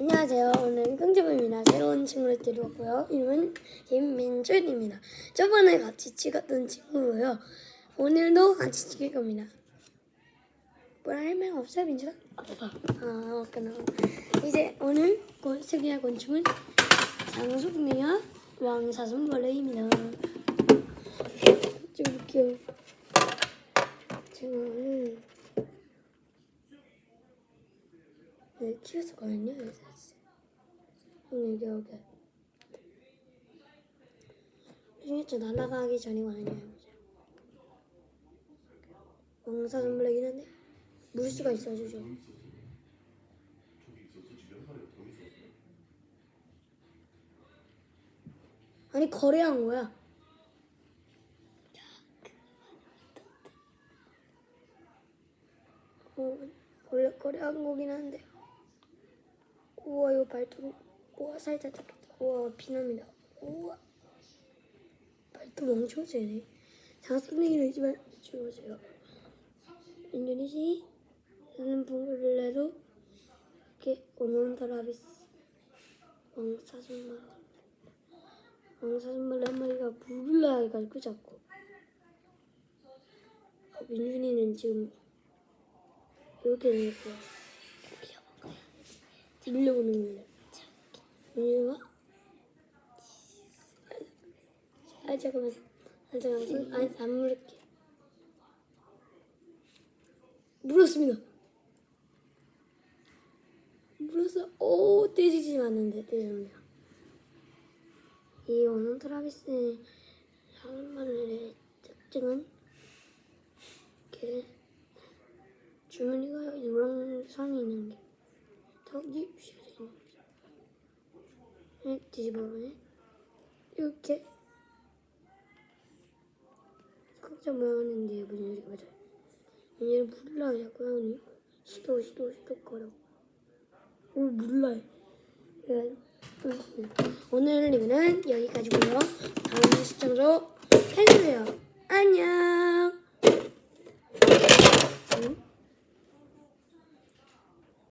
안녕하세요. 오늘 끙지부입니다. 새로운 친구를 데려왔고요. 이름은 김민준입니다. 저번에 같이 찍었던 친구고요. 오늘도 같이 찍을 겁니다. 뭐라 할 말 없어요, 민준아? 없어. 아, 없구나. 이제 오늘 고- 소개할 곤충은 장수풍뎅이와 왕사슴벌레입니다. 찍어볼게요. 제가 오늘 네, 키웠었거든요. 그래서 여기 여기 중에 날아가기 전이거든요. 왕사슴벌레긴 한데 물수가 있어주죠. 아니 거래한 거야. 어, 원래 거래한 거긴 한데. 우와 이거 발톱 우와 살짝 닦였다 우와 비납니다. 우와 발톱 엄청 세네. 장수풍뎅이도 있지만 주워줘요. 인도네시 사는 봉글레도 이렇게 오몬타라비스 왕사슴벌레 왕사슴벌레 한 마리가 부글라 해가지고 자꾸 어, 민준이는 지금 이렇게 되고 밀려보는 거예요. 밀려가? 아 잠깐만. 아 잠깐만. 아니 안 물을게. 물었습니다. 물었어. 오 떼지지 않는데 떼졌네요. 이 오노트라비스의 사슴벌레의 특징은 이렇게 주머니가 유랑선이 있는 게 턱이 휘어져 있는 거죠. 네, 뒤집어보면 이렇게 각자 모양인데 무슨 소리가 맞아요. 얘를 몰라 자꾸 하니 시도 시도 시도 거려. 뭘 몰라. 네. 오늘 리뷰는 여기까지고요. 다음. 안녕.